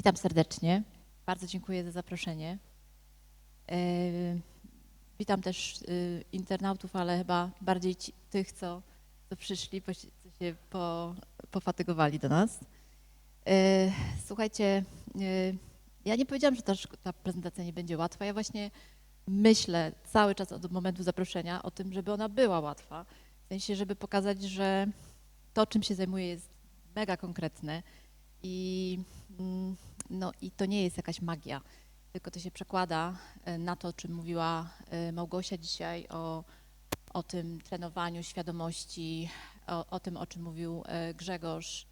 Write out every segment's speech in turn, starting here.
Witam serdecznie. Bardzo dziękuję za zaproszenie. E, Witam też y, internautów, ale chyba bardziej ci, tych, co, co przyszli, co się po, pofatygowali do nas. E, Słuchajcie, e, ja nie powiedziałam, że ta, ta prezentacja nie będzie łatwa. Ja właśnie myślę cały czas od momentu zaproszenia o tym, żeby ona była łatwa. W sensie, żeby pokazać, że to, czym się zajmuję, jest mega konkretne i, mm, no, i to nie jest jakaś magia, tylko to się przekłada e, na to, o czym mówiła e, Małgosia dzisiaj, o, o tym trenowaniu świadomości, o, o tym, o czym mówił e, Grzegorz,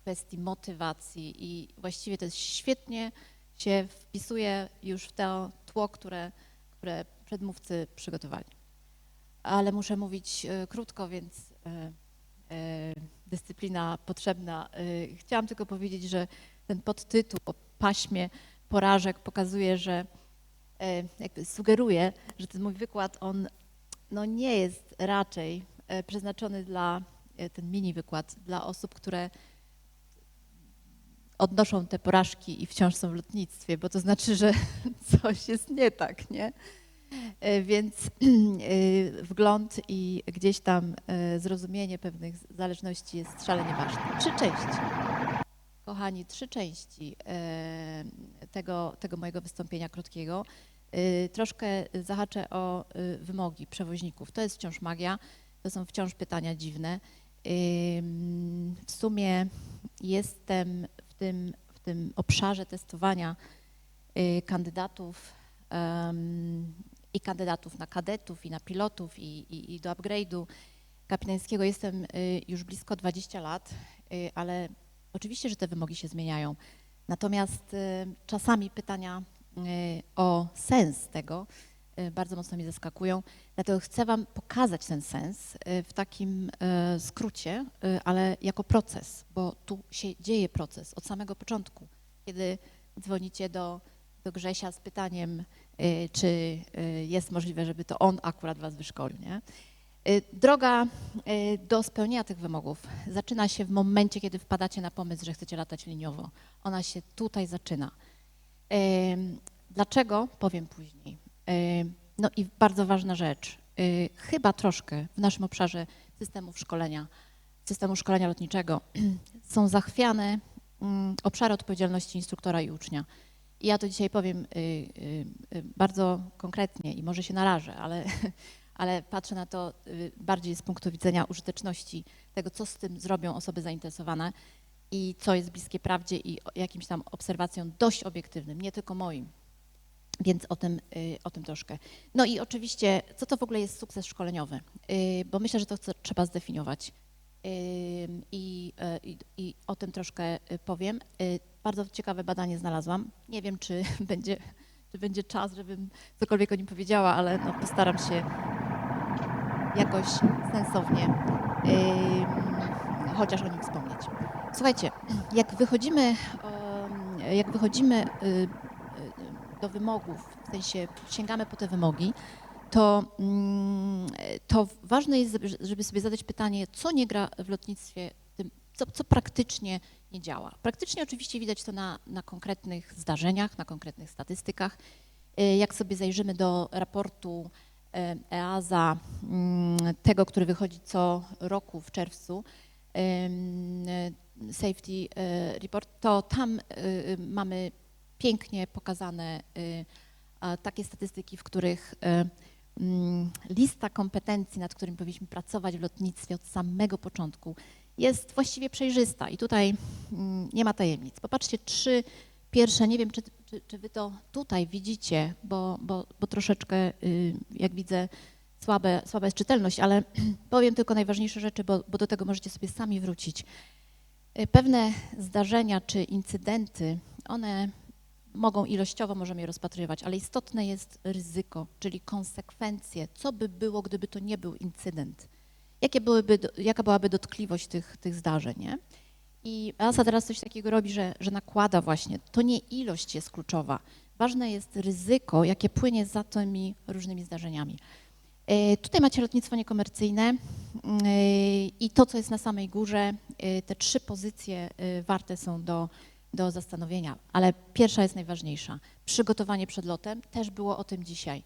kwestii motywacji i właściwie to świetnie się wpisuje już w to tło, które, które przedmówcy przygotowali. Ale muszę mówić krótko, więc dyscyplina potrzebna. Chciałam tylko powiedzieć, że ten podtytuł o paśmie porażek pokazuje, że e, jakby sugeruje, że ten mój wykład, on no nie jest raczej e, przeznaczony dla, e, ten mini wykład, dla osób, które odnoszą te porażki i wciąż są w lotnictwie, bo to znaczy, że coś jest nie tak, nie? Więc wgląd i gdzieś tam zrozumienie pewnych zależności jest szalenie ważne. Trzy części. Kochani, trzy części e, tego, tego mojego wystąpienia krótkiego. E, Troszkę zahaczę o e, wymogi przewoźników. To jest wciąż magia, to są wciąż pytania dziwne. W sumie jestem w tym, w tym obszarze testowania kandydatów i kandydatów na kadetów i na pilotów i, i, i do upgrade'u kapitańskiego jestem już blisko 20 lat, ale oczywiście, że te wymogi się zmieniają. Natomiast y, czasami pytania y, o sens tego y, bardzo mocno mnie zaskakują. Dlatego chcę Wam pokazać ten sens w takim skrócie, ale jako proces, bo tu się dzieje proces od samego początku, kiedy dzwonicie do, do Grzesia z pytaniem, czy jest możliwe, żeby to on akurat Was wyszkolił. Nie? Y, Droga y, do spełnienia tych wymogów zaczyna się w momencie, kiedy wpadacie na pomysł, że chcecie latać liniowo. Ona się tutaj zaczyna. Ym, Dlaczego? Powiem później. No i bardzo ważna rzecz. y, Chyba troszkę w naszym obszarze systemów szkolenia, systemu szkolenia lotniczego są zachwiane mm, obszary odpowiedzialności instruktora i ucznia. I ja to dzisiaj powiem y, y, y, bardzo konkretnie i może się narażę, ale, ale patrzę na to y, bardziej z punktu widzenia użyteczności tego, co z tym zrobią osoby zainteresowane i co jest bliskie prawdzie i jakimś tam obserwacjom dość obiektywnym, nie tylko moim. Więc o tym, y, o tym troszkę. No i oczywiście, co to w ogóle jest sukces szkoleniowy? Y, Bo myślę, że to trzeba zdefiniować. I, e, i, I o tym troszkę powiem. Bardzo ciekawe badanie znalazłam. Nie wiem, czy będzie, czy będzie czas, żebym cokolwiek o nim powiedziała, ale no, postaram się jakoś sensownie chociaż o nim wspomnieć. Słuchajcie, jak wychodzimy, jak wychodzimy y, y, do wymogów, w sensie sięgamy po te wymogi, to, mm, to ważne jest, żeby- sobie zadać pytanie, co nie gra w lotnictwie, co, co praktycznie nie działa. Praktycznie oczywiście widać to na, na konkretnych zdarzeniach, na konkretnych statystykach. Y, Jak sobie zajrzymy do raportu EASA, mm, tego, który wychodzi co roku w czerwcu, e, Safety e, Report, to tam e, e, mamy pięknie pokazane e, takie statystyki, w których e, mm, lista kompetencji, nad którymi powinniśmy pracować w lotnictwie od samego początku, jest właściwie przejrzysta. I tutaj mm, nie ma tajemnic. Popatrzcie, trzy pierwsze, nie wiem, czy, czy, czy wy to tutaj widzicie, bo, bo, bo troszeczkę, y, jak widzę, słabe, słaba jest czytelność, ale powiem tylko najważniejsze rzeczy, bo, bo do tego możecie sobie sami wrócić. Y, Pewne zdarzenia czy incydenty, one mogą ilościowo, możemy je rozpatrywać, ale istotne jest ryzyko, czyli konsekwencje. Co by było, gdyby to nie był incydent? Jakie byłyby, jaka byłaby dotkliwość tych, tych zdarzeń? Nie? I EASA teraz coś takiego robi, że, że nakłada właśnie, to nie ilość jest kluczowa, ważne jest ryzyko, jakie płynie za tymi różnymi zdarzeniami. E, Tutaj macie lotnictwo niekomercyjne e, i to, co jest na samej górze, e, te trzy pozycje warte są do do zastanowienia, ale pierwsza jest najważniejsza. Przygotowanie przed lotem, też było o tym dzisiaj.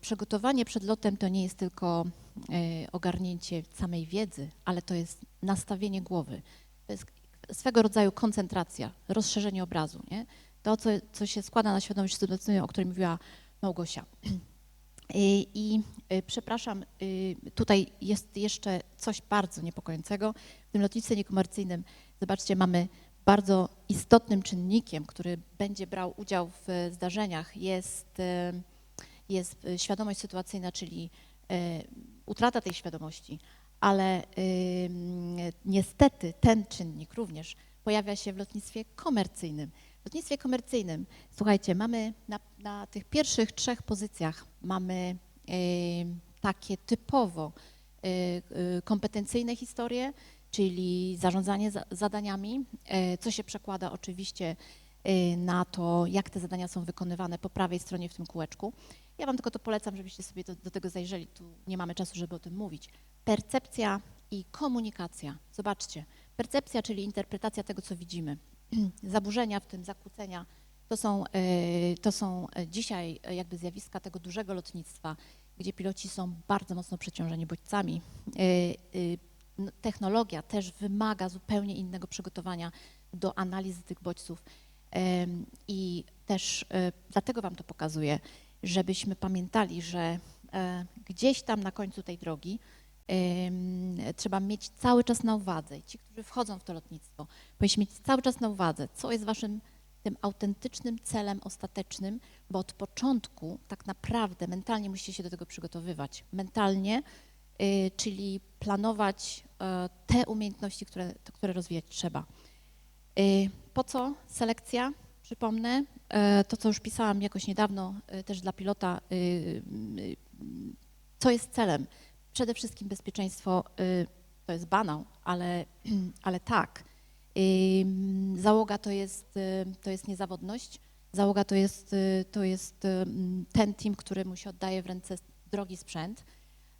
Przygotowanie przed lotem to nie jest tylko ogarnięcie samej wiedzy, ale to jest nastawienie głowy. Swego rodzaju koncentracja, rozszerzenie obrazu. Nie? To, co, co się składa na świadomość sytuacyjną, o której mówiła Małgosia. I, i y, przepraszam, y, tutaj jest jeszcze coś bardzo niepokojącego. W tym lotnictwie niekomercyjnym, zobaczcie, mamy bardzo istotnym czynnikiem, który będzie brał udział w zdarzeniach, jest, y, jest świadomość sytuacyjna, czyli utrata tej świadomości, ale niestety ten czynnik również pojawia się w lotnictwie komercyjnym. W lotnictwie komercyjnym, słuchajcie, mamy na, na tych pierwszych trzech pozycjach mamy takie typowo y, y, kompetencyjne historie, czyli zarządzanie za, zadaniami, y, co się przekłada oczywiście na to, jak te zadania są wykonywane po prawej stronie w tym kółeczku. Ja Wam tylko to polecam, żebyście sobie do, do tego zajrzeli. Tu nie mamy czasu, żeby o tym mówić. Percepcja i komunikacja. Zobaczcie, percepcja, czyli interpretacja tego, co widzimy. Zaburzenia, w tym zakłócenia, to są, y, to są dzisiaj jakby zjawiska tego dużego lotnictwa, gdzie piloci są bardzo mocno przeciążeni bodźcami. No, Technologia też wymaga zupełnie innego przygotowania do analizy tych bodźców. I też dlatego Wam to pokazuję, żebyśmy pamiętali, że e, gdzieś tam na końcu tej drogi trzeba mieć cały czas na uwadze, ci, którzy wchodzą w to lotnictwo, powinniście mieć cały czas na uwadze, co jest waszym tym autentycznym celem ostatecznym, bo od początku tak naprawdę mentalnie musicie się do tego przygotowywać. Mentalnie, y, czyli planować e, te umiejętności, które, które rozwijać trzeba. Y, Po co selekcja? Przypomnę, e, to co już pisałam jakoś niedawno e, też dla pilota, y, co jest celem? Przede wszystkim bezpieczeństwo, y, to jest banał, ale, ale tak. Załoga to jest, y, to jest niezawodność, załoga to jest, y, to jest ten team, któremu się oddaje w ręce drogi sprzęt.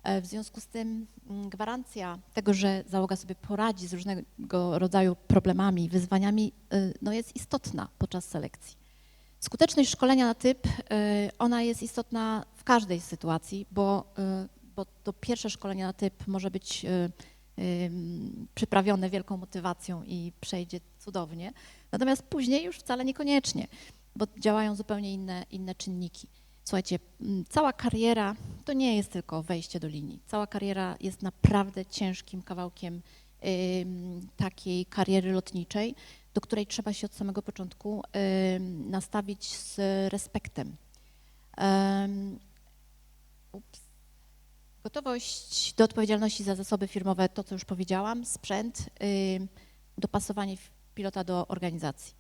E, W związku z tym mm, gwarancja tego, że załoga sobie poradzi z różnego rodzaju problemami, wyzwaniami, no jest istotna podczas selekcji. Skuteczność szkolenia na typ, ona jest istotna w każdej sytuacji, bo, bo to pierwsze szkolenie na typ może być y, przyprawione wielką motywacją i przejdzie cudownie, natomiast później już wcale niekoniecznie, bo działają zupełnie inne, inne czynniki. Słuchajcie, mm, cała kariera to nie jest tylko wejście do linii. Cała kariera jest naprawdę ciężkim kawałkiem takiej kariery lotniczej, do której trzeba się od samego początku nastawić z respektem. Ups. Gotowość do odpowiedzialności za zasoby firmowe, to co już powiedziałam, sprzęt, dopasowanie pilota do organizacji.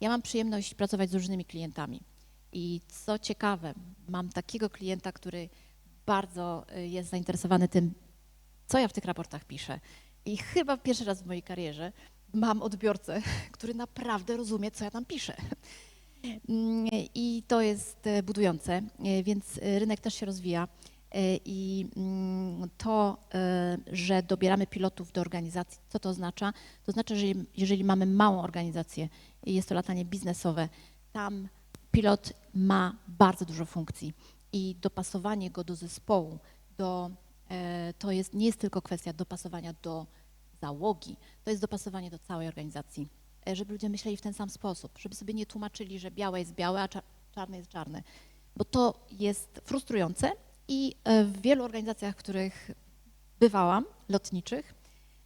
Ja mam przyjemność pracować z różnymi klientami. I co ciekawe, mam takiego klienta, który bardzo y, jest zainteresowany tym, co ja w tych raportach piszę. I chyba pierwszy raz w mojej karierze mam odbiorcę, który naprawdę rozumie, co ja tam piszę. I to jest e, budujące, e, więc rynek też się rozwija. E, I mm, to, e, że dobieramy pilotów do organizacji, co to oznacza? To znaczy, że jeżeli- mamy małą organizację i jest to latanie biznesowe, tam pilot ma bardzo dużo funkcji i dopasowanie go do zespołu, do, e, to jest, nie jest tylko kwestia dopasowania do załogi, to jest dopasowanie do całej organizacji, żeby ludzie myśleli w ten sam sposób, żeby sobie nie tłumaczyli, że białe jest białe, a cza- czarne jest czarne, bo to jest frustrujące i e, w wielu organizacjach, w których bywałam, lotniczych,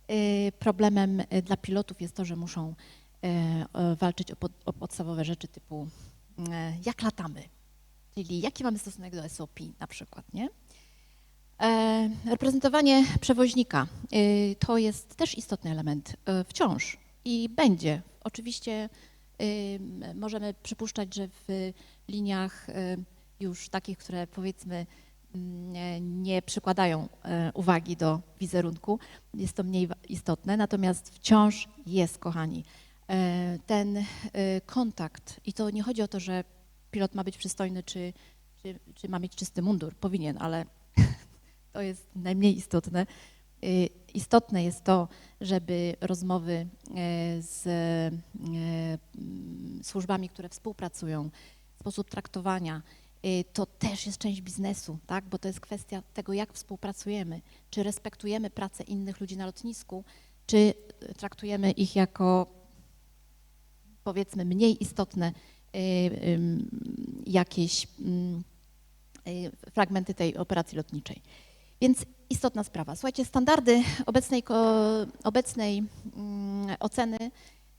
e, problemem e, dla pilotów jest to, że muszą walczyć o, pod, o podstawowe rzeczy typu jak latamy, czyli jaki mamy stosunek do SOP na przykład, nie? Reprezentowanie przewoźnika to jest też istotny element wciąż i będzie. Oczywiście możemy przypuszczać, że w liniach już takich, które powiedzmy nie przykładają e, uwagi do wizerunku, jest to mniej istotne, natomiast wciąż jest, kochani, e, ten e, kontakt i to nie chodzi o to, że pilot ma być przystojny, czy, czy, czy ma mieć czysty mundur, powinien, ale to jest najmniej istotne. Istotne jest to, żeby rozmowy e, z e, mm, służbami, które współpracują, sposób traktowania, to też jest część biznesu, tak? bo to jest kwestia tego, jak współpracujemy. Czy respektujemy pracę innych ludzi na lotnisku, czy y, traktujemy ich jako powiedzmy mniej istotne y, jakieś y, fragmenty tej operacji lotniczej. Więc istotna sprawa. Słuchajcie, standardy obecnej, obecnej mm, oceny,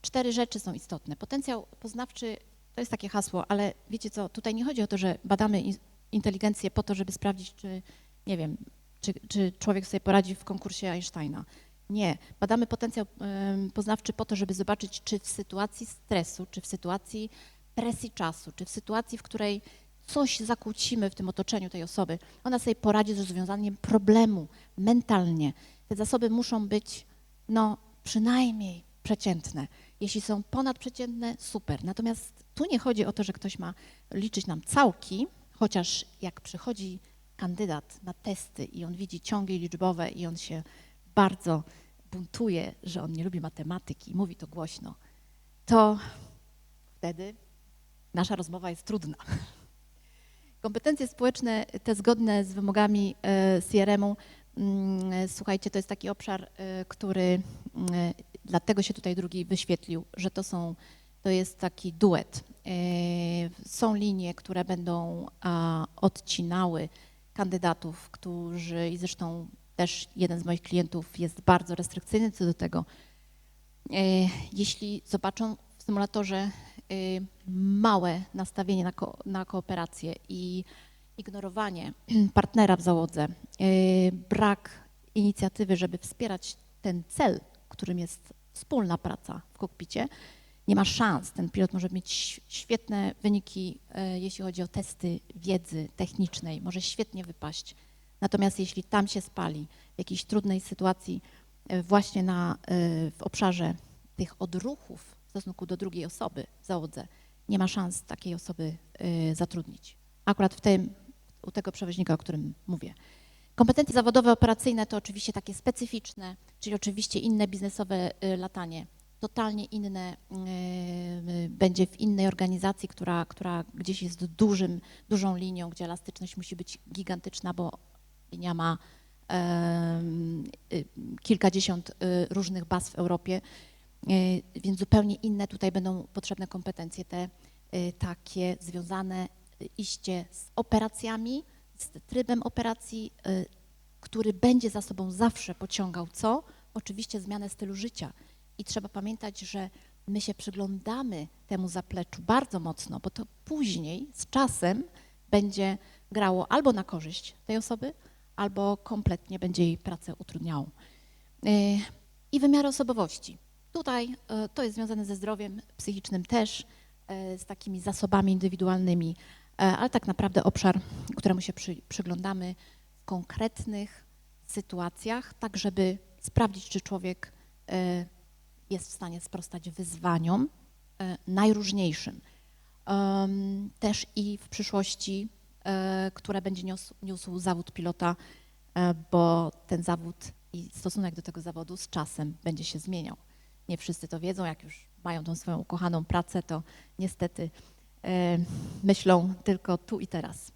cztery rzeczy są istotne. Potencjał poznawczy to jest takie hasło, ale wiecie co, tutaj nie chodzi o to, że badamy in- inteligencję po to, żeby sprawdzić, czy, nie wiem, czy, czy człowiek sobie poradzi w konkursie Einsteina. Nie, badamy potencjał poznawczy po to, żeby zobaczyć, czy w sytuacji stresu, czy w sytuacji presji czasu, czy w sytuacji, w której coś zakłócimy w tym otoczeniu tej osoby, ona sobie poradzi z rozwiązaniem problemu mentalnie. Te zasoby muszą być, no, przynajmniej przeciętne. Jeśli są ponadprzeciętne, super. Natomiast tu nie chodzi o to, że ktoś ma liczyć nam całki, chociaż jak przychodzi kandydat na testy i on widzi ciągi liczbowe i on się bardzo buntuje, że on nie lubi matematyki i mówi to głośno, to wtedy nasza rozmowa jest trudna. Kompetencje społeczne, te zgodne z wymogami e, CRM-u, mm, słuchajcie, to jest taki obszar, e, który, mm, dlatego się tutaj drugi wyświetlił, że to są, to jest taki duet. E, Są linie, które będą odcinały kandydatów, którzy, i zresztą też jeden z moich klientów jest bardzo restrykcyjny co do tego. E, Jeśli zobaczą w symulatorze y, małe nastawienie na, ko- na kooperację i ignorowanie partnera w załodze, brak inicjatywy, żeby wspierać ten cel, którym jest wspólna praca w kokpicie, nie ma szans. Ten pilot może mieć świetne wyniki, y, jeśli chodzi o testy wiedzy technicznej, może świetnie wypaść. Natomiast jeśli tam się spali w jakiejś trudnej sytuacji, y, właśnie na, y, w obszarze tych odruchów w stosunku do drugiej osoby w załodze, nie ma szans takiej osoby zatrudnić. Akurat w tym, u tego przewoźnika, o którym mówię. Kompetencje zawodowe, operacyjne to oczywiście takie specyficzne, czyli oczywiście inne biznesowe latanie, totalnie inne będzie w innej organizacji, która, która gdzieś jest dużym, dużą linią, gdzie elastyczność musi być gigantyczna, bo linia ma y, kilkadziesiąt y, różnych baz w Europie, y, więc zupełnie inne tutaj będą potrzebne kompetencje, te takie związane iście z operacjami, z trybem operacji, który będzie za sobą zawsze pociągał co? Oczywiście zmianę stylu życia. I trzeba pamiętać, że my się przyglądamy temu zapleczu bardzo mocno, bo to później z czasem będzie grało albo na korzyść tej osoby, albo kompletnie będzie jej pracę utrudniało. Y, I wymiar osobowości. Tutaj y, to jest związane ze zdrowiem psychicznym też, y, z takimi zasobami indywidualnymi, ale tak naprawdę obszar, któremu się przy, przyglądamy w konkretnych sytuacjach, tak żeby sprawdzić, czy człowiek jest w stanie sprostać wyzwaniom y, najróżniejszym. Też i w przyszłości, e, które będzie niósł, niósł zawód pilota, e, bo ten zawód i stosunek do tego zawodu z czasem będzie się zmieniał. Nie wszyscy to wiedzą, jak już mają tą swoją ukochaną pracę, to niestety e, myślą tylko tu i teraz.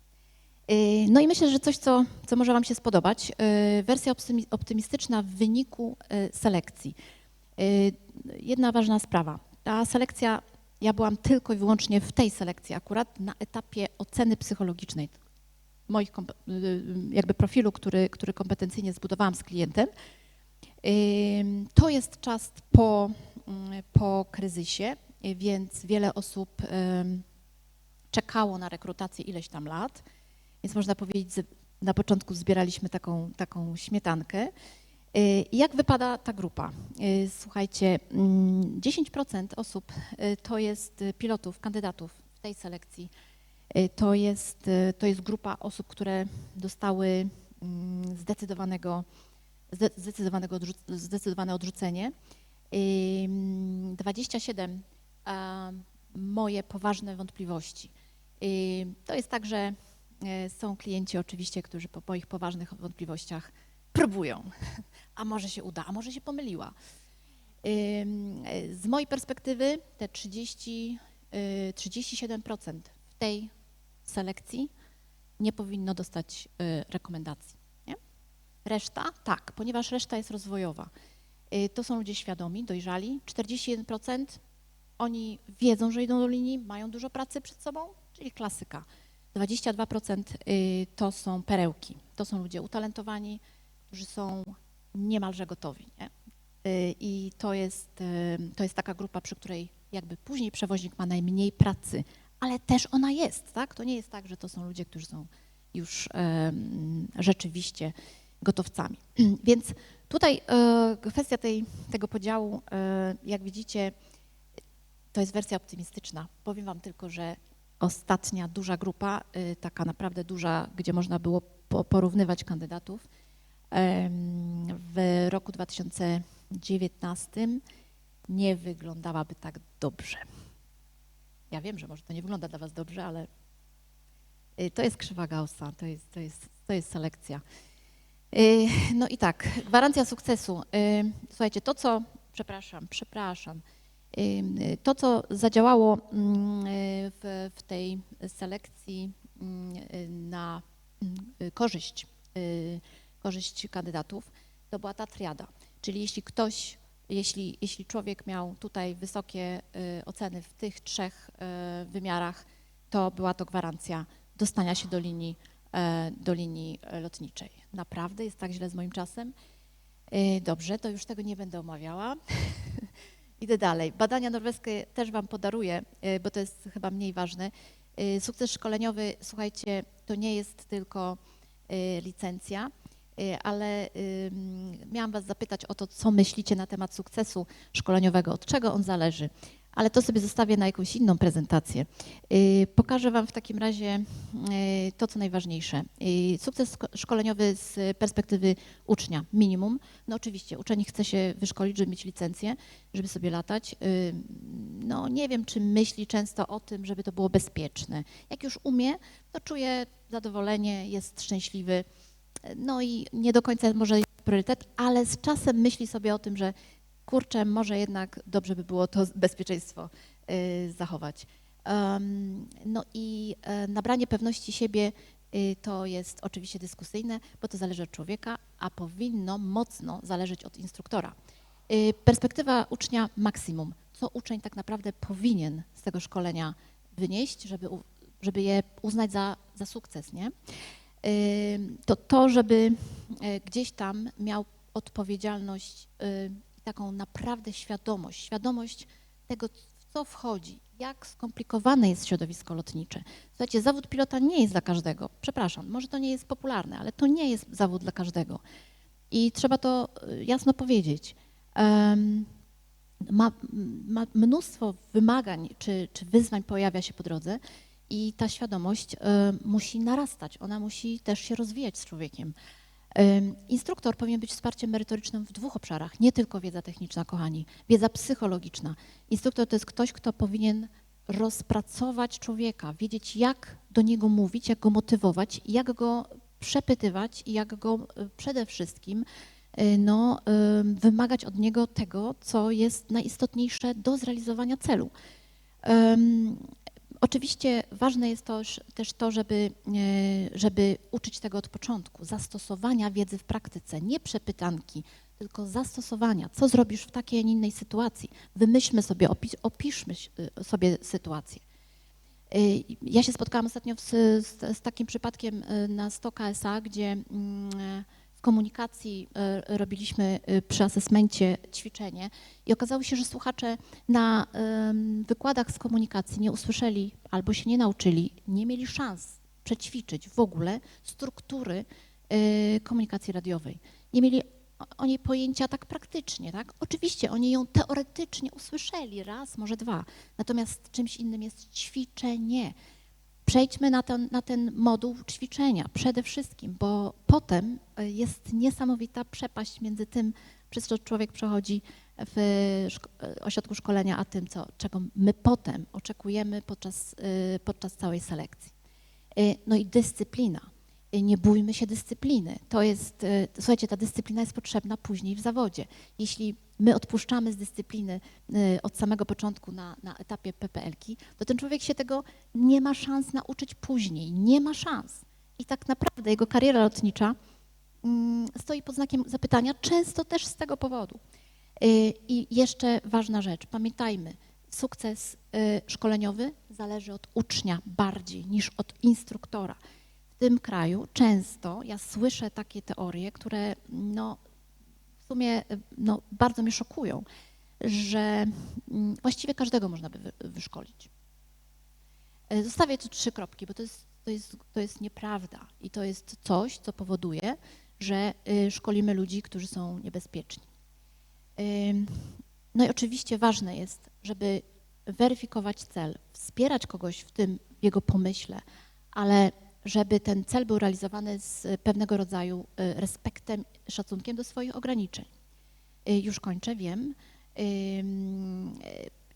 E, No i myślę, że coś, co, co może Wam się spodobać. e, Wersja optymi- optymistyczna w wyniku e, selekcji. E, Jedna ważna sprawa. Ta selekcja, ja byłam tylko i wyłącznie w tej selekcji akurat na etapie oceny psychologicznej moich kompe- y, jakby profilu, który, który kompetencyjnie zbudowałam z klientem. To jest czas po, mm, po kryzysie, y, więc wiele osób czekało na rekrutację ileś tam lat, więc można powiedzieć, że na początku zbieraliśmy taką, taką śmietankę. Y, Jak wypada ta grupa? Y, Słuchajcie, mm, 10% osób y, to jest pilotów, kandydatów w tej selekcji. To jest, to jest grupa osób, które dostały mm, zdecydowanego, zde- zdecydowanego odrzu- zdecydowane odrzucenie. Ym, 27 a, moje poważne wątpliwości. To jest tak, że są klienci oczywiście, którzy po moich poważnych wątpliwościach próbują, a może się uda, a może się pomyliła. Z mojej perspektywy te 30, y, 37% w tej selekcji nie powinno dostać y, rekomendacji. Nie? Reszta tak, ponieważ reszta jest rozwojowa. Y, To są ludzie świadomi, dojrzali. 41% oni wiedzą, że idą do linii, mają dużo pracy przed sobą, czyli klasyka. 22% y, to są perełki. To są ludzie utalentowani, którzy są niemalże gotowi. Nie? Y, I to jest, y, to jest taka grupa, przy której jakby później przewoźnik ma najmniej pracy, ale też ona jest, tak? To nie jest tak, że to są ludzie, którzy są już rzeczywiście gotowcami. Więc tutaj e, kwestia tej, tego podziału, jak widzicie, to jest wersja optymistyczna. Powiem Wam tylko, że ostatnia duża grupa, y, taka naprawdę duża, gdzie można było po- porównywać kandydatów, w roku 2019 nie wyglądałaby tak dobrze. Ja wiem, że może to nie wygląda dla Was dobrze, ale y, to jest krzywa Gaussa, to jest, to jest, to jest selekcja. Y, No i tak, gwarancja sukcesu. Y, Słuchajcie, to co, przepraszam, przepraszam, to co zadziałało mm, w, w tej selekcji mm, na mm, korzyść, korzyść kandydatów, to była ta triada. Czyli jeśli ktoś, jeśli, jeśli człowiek miał tutaj wysokie y, oceny w tych trzech y, wymiarach, to była to gwarancja dostania się do linii, e, do linii lotniczej. Naprawdę jest tak źle z moim czasem? Y, Dobrze, to już tego nie będę omawiała. Idę dalej. Badania norweskie też Wam podaruję, y, bo to jest chyba mniej ważne. Sukces szkoleniowy, słuchajcie, to nie jest tylko licencja, ale ym, miałam Was zapytać o to, co myślicie na temat sukcesu szkoleniowego, od czego on zależy. Ale to sobie zostawię na jakąś inną prezentację. Y, Pokażę Wam w takim razie y, to, co najważniejsze. Y, Sukces szko- szkoleniowy z perspektywy ucznia, minimum. No oczywiście, uczeń chce się wyszkolić, żeby mieć licencję, żeby sobie latać. Y, No nie wiem, czy myśli często o tym, żeby to było bezpieczne. Jak już umie, to czuje zadowolenie, jest szczęśliwy. No i nie do końca może jest priorytet, ale z czasem myśli sobie o tym, że kurczę, może jednak dobrze by było to bezpieczeństwo y, zachować. No i e, nabranie pewności siebie y, to jest oczywiście dyskusyjne, bo to zależy od człowieka, a powinno mocno zależeć od instruktora. Y, Perspektywa ucznia maksimum. Co uczeń tak naprawdę powinien z tego szkolenia wynieść, żeby, żeby je uznać za, za sukces, nie? To to, żeby e, gdzieś tam miał odpowiedzialność y, taką naprawdę świadomość, świadomość tego, w co wchodzi, jak skomplikowane jest środowisko lotnicze. Słuchajcie, zawód pilota nie jest dla każdego. Przepraszam, może to nie jest popularne, ale to nie jest zawód dla każdego. I trzeba to y, jasno powiedzieć. Ma, ma mnóstwo wymagań czy, czy wyzwań pojawia się po drodze i ta świadomość y, musi narastać, ona musi też się rozwijać z człowiekiem. Ym, Instruktor powinien być wsparciem merytorycznym w dwóch obszarach, nie tylko wiedza techniczna, kochani, wiedza psychologiczna. Instruktor to jest ktoś, kto powinien rozpracować człowieka, wiedzieć jak do niego mówić, jak go motywować, jak go przepytywać i jak go y, przede wszystkim y, no, ym, wymagać od niego tego, co jest najistotniejsze do zrealizowania celu. Oczywiście ważne jest to, też to, żeby, e, żeby uczyć tego od początku, zastosowania wiedzy w praktyce, nie przepytanki, tylko zastosowania. Co zrobisz w takiej, a nie innej sytuacji? Wymyślmy sobie, opi- opiszmy y, sobie sytuację. Y, Ja się spotkałam ostatnio z, z, z takim przypadkiem na 100 KSA, gdzie mm, e, w komunikacji e, robiliśmy y, przy asesmencie ćwiczenie i okazało się, że słuchacze na wykładach z komunikacji nie usłyszeli albo się nie nauczyli, nie mieli szans przećwiczyć w ogóle struktury y, komunikacji radiowej. Nie mieli o niej pojęcia tak praktycznie, tak? Oczywiście oni ją teoretycznie usłyszeli raz, może dwa, natomiast czymś innym jest ćwiczenie. Przejdźmy na ten, na ten moduł ćwiczenia przede wszystkim, bo potem y, jest niesamowita przepaść między tym, przez co człowiek przechodzi w y, ośrodku szkolenia, a tym, co, czego my potem oczekujemy podczas, y, podczas całej selekcji. No i dyscyplina. Y, Nie bójmy się dyscypliny. To jest, y, słuchajcie, ta dyscyplina jest potrzebna później w zawodzie. Jeśli my odpuszczamy z dyscypliny y, od samego początku na, na etapie PPL-ki, to ten człowiek się tego nie ma szans nauczyć później. Nie ma szans. I tak naprawdę jego kariera lotnicza mm, stoi pod znakiem zapytania, często też z tego powodu. I jeszcze ważna rzecz, pamiętajmy, sukces szkoleniowy zależy od ucznia bardziej niż od instruktora. Tym kraju często ja słyszę takie teorie, które no, w sumie no, bardzo mnie szokują, że mm, właściwie każdego można by wy- wyszkolić. Y, Zostawię tu trzy kropki, bo to jest, to, jest, to jest nieprawda i to jest coś, co powoduje, że y, szkolimy ludzi, którzy są niebezpieczni. Ym, No i oczywiście ważne jest, żeby weryfikować cel, wspierać kogoś w tym jego pomyśle, ale żeby ten cel był realizowany z pewnego rodzaju y, respektem, szacunkiem do swoich ograniczeń. Y, Już kończę, wiem. Y,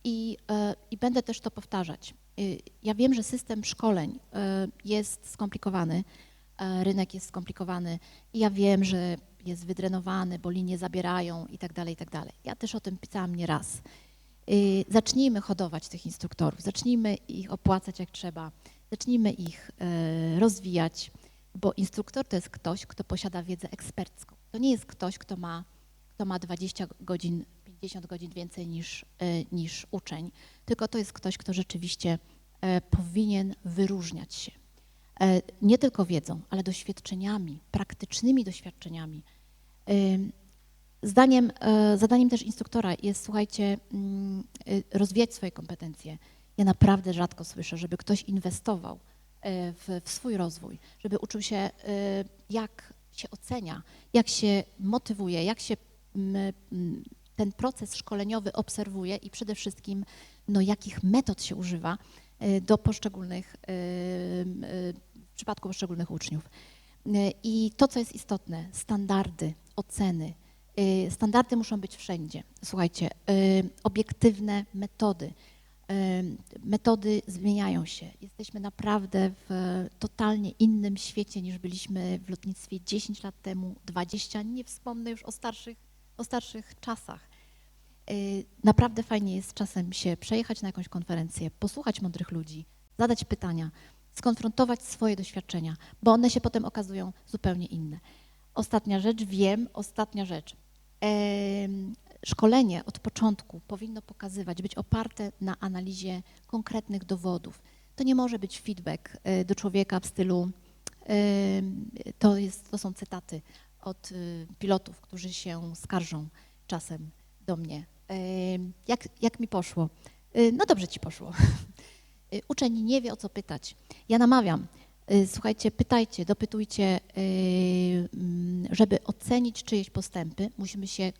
I, I będę też to powtarzać. Ja wiem, że system szkoleń jest skomplikowany, rynek jest skomplikowany i ja wiem, że jest wydrenowany, bo linie zabierają i tak dalej, i tak dalej. Ja też o tym pisałam nieraz. Y, Zacznijmy hodować tych instruktorów, zacznijmy ich opłacać jak trzeba, zacznijmy ich e, rozwijać, bo instruktor to jest ktoś, kto posiada wiedzę ekspercką. To nie jest ktoś, kto ma, kto ma 20 godzin, 50 godzin więcej niż, e, niż uczeń, tylko to jest ktoś, kto rzeczywiście e, powinien wyróżniać się. Nie tylko wiedzą, ale doświadczeniami, praktycznymi doświadczeniami. Zdaniem, zadaniem też instruktora jest, słuchajcie, mm, rozwijać swoje kompetencje. Ja naprawdę rzadko słyszę, żeby ktoś inwestował e, w, w swój rozwój, żeby uczył się, e, jak się ocenia, jak się motywuje, jak się ten proces szkoleniowy obserwuje i przede wszystkim, no, jakich metod się używa e, do poszczególnych, w przypadku poszczególnych uczniów. I to, co jest istotne, standardy, oceny. Standardy muszą być wszędzie. Słuchajcie, obiektywne metody. Metody zmieniają się. Jesteśmy naprawdę w totalnie innym świecie niż byliśmy w lotnictwie 10 lat temu, 20. Nie wspomnę już o starszych, o starszych czasach. Y, Naprawdę fajnie jest czasem się przejechać na jakąś konferencję, posłuchać mądrych ludzi, zadać pytania, skonfrontować swoje doświadczenia, bo one się potem okazują zupełnie inne. Ostatnia rzecz, wiem, ostatnia rzecz. Szkolenie od początku powinno pokazywać, być oparte na analizie konkretnych dowodów. To nie może być feedback e, do człowieka w stylu, em, to, jest, to są cytaty od y, pilotów, którzy się skarżą czasem do mnie. Jak, jak mi poszło? Y, No dobrze ci poszło. Y, Uczeń nie wie, o co pytać. Ja namawiam, y, słuchajcie, pytajcie, dopytujcie, y, mm, żeby ocenić czyjeś postępy, musimy się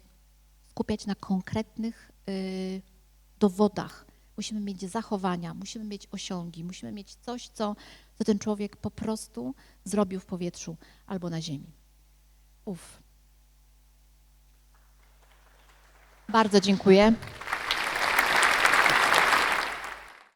skupiać na konkretnych y, dowodach. Musimy mieć zachowania, musimy mieć osiągi, musimy mieć coś, co, co ten człowiek po prostu zrobił w powietrzu albo na ziemi. Uf. Bardzo dziękuję.